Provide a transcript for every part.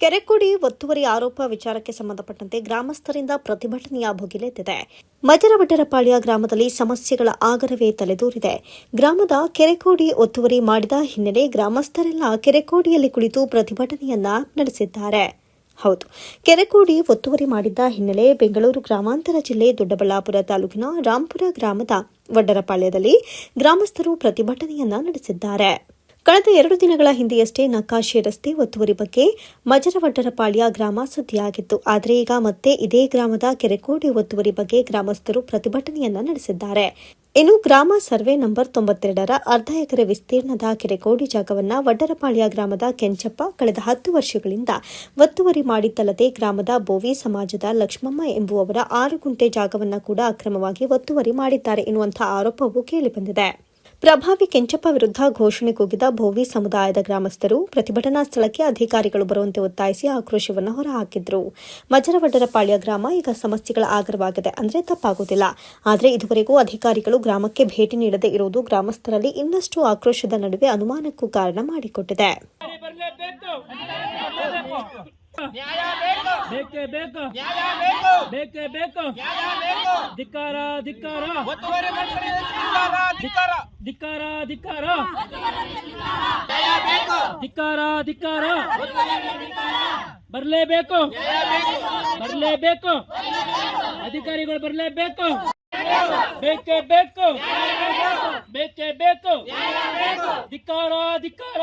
ಕೆರೆಕುಡಿ ಒತ್ತುವರಿ ಆರೋಪ ವಿಚಾರಕ್ಕೆ ಸಂಬಂಧಪಟ್ಟಂತೆ ಗ್ರಾಮಸ್ಥರಿಂದ ಪ್ರತಿಭಟನೆಯ ಭುಗಿಲೆದ್ದಿದೆ ಮಜರವಡ್ಡರಪಾಳ್ಯ ಗ್ರಾಮದಲ್ಲಿ ಸಮಸ್ಯೆಗಳ ಆಗರವೇ ತಲೆದೂರಿದೆ. ಗ್ರಾಮದ ಕೆರೆಕೋಡಿ ಒತ್ತುವರಿ ಮಾಡಿದ ಹಿನ್ನೆಲೆ ಗ್ರಾಮಸ್ಥರೆಲ್ಲ ಕೆರೆಕೋಡಿಯಲ್ಲಿ ಕುಳಿತು ಪ್ರತಿಭಟನೆಯನ್ನ ನಡೆಸಿದ್ದಾರೆ. ಹೌದು, ಕೆರೆಕೋಡಿ ಒತ್ತುವರಿ ಮಾಡಿದ್ದ ಹಿನ್ನೆಲೆ ಬೆಂಗಳೂರು ಗ್ರಾಮಾಂತರ ಜಿಲ್ಲೆ ದೊಡ್ಡಬಳ್ಳಾಪುರ ತಾಲೂಕಿನ ರಾಂಪುರ ಗ್ರಾಮದ ವಡ್ಡರಪಾಳ್ಯದಲ್ಲಿ ಗ್ರಾಮಸ್ಥರು ಪ್ರತಿಭಟನೆಯನ್ನ ನಡೆಸಿದ್ದಾರೆ. ಕಳೆದ ಎರಡು ದಿನಗಳ ಹಿಂದೆಯಷ್ಟೇ ನಕಾಶೆ ರಸ್ತೆ ಒತ್ತುವರಿ ಬಗ್ಗೆ ಮಜರವಡ್ಡರಪಾಳ್ಯ ಗ್ರಾಮ ಸುದ್ದಿಯಾಗಿತ್ತು. ಆದರೆ ಈಗ ಮತ್ತೆ ಇದೇ ಗ್ರಾಮದ ಕೆರೆಕೋಡಿ ಒತ್ತುವರಿ ಬಗ್ಗೆ ಗ್ರಾಮಸ್ಥರು ಪ್ರತಿಭಟನೆಯನ್ನ ನಡೆಸಿದ್ದಾರೆ. ಇನ್ನು ಗ್ರಾಮ ಸರ್ವೆ ನಂಬರ್ ತೊಂಬತ್ತೆರಡರ ಅರ್ಧ ಎಕರೆ ವಿಸ್ತೀರ್ಣದ ಕೆರೆಕೋಡಿ ಜಾಗವನ್ನ ವಡ್ಡರಪಾಳ್ಯ ಗ್ರಾಮದ ಕೆಂಚಪ್ಪ ಕಳೆದ ಹತ್ತು ವರ್ಷಗಳಿಂದ ಒತ್ತುವರಿ ಮಾಡಿದ್ದಲ್ಲದೆ ಗ್ರಾಮದ ಬೋವಿ ಸಮಾಜದ ಲಕ್ಷ್ಮಮ್ಮ ಎಂಬುವವರ ಆರು ಗುಂಟೆ ಜಾಗವನ್ನ ಕೂಡ ಅಕ್ರಮವಾಗಿ ಒತ್ತುವರಿ ಮಾಡಿದ್ದಾರೆ ಎನ್ನುವಂತಹ ಆರೋಪವೂ ಕೇಳಿಬಂದಿದೆ. ಪ್ರಭಾವಿ ಕೆಂಚಪ್ಪ ವಿರುದ್ಧ ಘೋಷಣೆ ಕೂಗಿದ ಭೋವಿ ಸಮುದಾಯದ ಗ್ರಾಮಸ್ಥರು ಪ್ರತಿಭಟನಾ ಸ್ಥಳಕ್ಕೆ ಅಧಿಕಾರಿಗಳು ಬರುವಂತೆ ಒತ್ತಾಯಿಸಿ ಆಕ್ರೋಶವನ್ನು ಹೊರಹಾಕಿದ್ರು. ಮಜರವಡ್ಡರಪಾಳ್ಯ ಗ್ರಾಮ ಈಗ ಸಮಸ್ಯೆಗಳ ಆಗರವಾಗಿದೆ ಅಂದರೆ ತಪ್ಪಾಗುವುದಿಲ್ಲ. ಆದರೆ ಇದುವರೆಗೂ ಅಧಿಕಾರಿಗಳು ಗ್ರಾಮಕ್ಕೆ ಭೇಟಿ ನೀಡದೇ ಇರುವುದು ಗ್ರಾಮಸ್ಥರಲ್ಲಿ ಇನ್ನಷ್ಟು ಆಕ್ರೋಶದ ನಡುವೆ ಅನುಮಾನಕ್ಕೂ ಕಾರಣ ಮಾಡಿಕೊಟ್ಟಿದೆ. ಬೇಕು ಬೇಕೇ ಬೇಕು ನ್ಯಾಯ ಬೇಕು ಬೇಕೇ ಬೇಕು ನ್ಯಾಯ ಬೇಕು ಧಿಕ್ಕಾರ ಧಿಕ್ಕಾರ ಒತ್ತುವರಿ ಮಾಡ್ತಾರೆ ಧಿಕ್ಕಾರ ಧಿಕ್ಕಾರ ಧಿಕ್ಕಾರ ಧಿಕ್ಕಾರ ನ್ಯಾಯ ಬೇಕು ಧಿಕ್ಕಾರ ಧಿಕ್ಕಾರ ಬರಲೇಬೇಕು ಬರಲೇಬೇಕು ಅಧಿಕಾರಿಗಳು ಬರಲೇಬೇಕು ಬೇಕೇ ಬೇಕು ಬೇಕೇ ಬೇಕು ಧಿಕ್ಕಾರ ಧಿಕ್ಕಾರ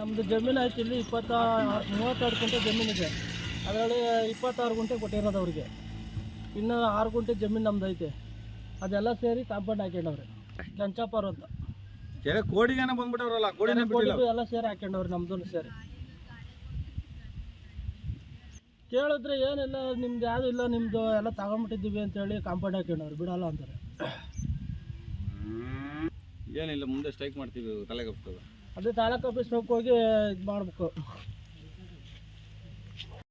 ನಮ್ಮದು ಜಮೀನು ಐತಿ ಇಲ್ಲಿ ಇಪ್ಪತ್ತ ಮೂವತ್ತೆರಡು ಗುಂಟೆ ಜಮೀನಿದೆ ಅದರಲ್ಲಿ ಇಪ್ಪತ್ತಾರು ಗುಂಟೆ ಕೊಟ್ಟಿರೋದು ಅವ್ರಿಗೆ ಇನ್ನು ಆರು ಗುಂಟೆ ಜಮೀನು ನಮ್ದು ಐತೆ. ಅದೆಲ್ಲ ಸೇರಿ ಕಾಂಪೌಂಡ್ ಹಾಕ್ಯಂಡವ್ರೆ. ಲಂಚಪ್ಪರು ಅಂತ. ಕೆರೆ ಕೋಡಿಗೇನ ಬಂದ್ಬಿಟ್ಟವ್ರಲ್ಲ ಕೋಡಿನೇ ಬಿಟ್ಟಿಲ್ಲ. ಕೊಟ್ಟಿದ್ದು ಎಲ್ಲ ಸೇರಿ ಹಾಕೊಂಡವ್ರೆ ನಮ್ದು ಸೇರಿ. ಕೇಳಿದ್ರೆ ಏನಿಲ್ಲ ನಿಮ್ದು ಯಾವುದು ಇಲ್ಲ ನಿಮ್ಮದು ಎಲ್ಲ ಅಂತ ಅಂತೇಳಿ ಕಾಂಪೌಂಡ್ ಹಾಕೊಂಡವ್ರು ಬಿಡಲ್ಲ ಅಂತಾರೆ. ಏನಿಲ್ಲ ಮುಂದೆ ಸ್ಟ್ರೈಕ್ ಮಾಡ್ತೀವಿ ತಲೆಗಪ್ತದ ಅದೇ ತಾಲೂಕು ಆಫೀಸ್ಗೆ ಹೋಗಿ ಇದು ಮಾಡಬೇಕು.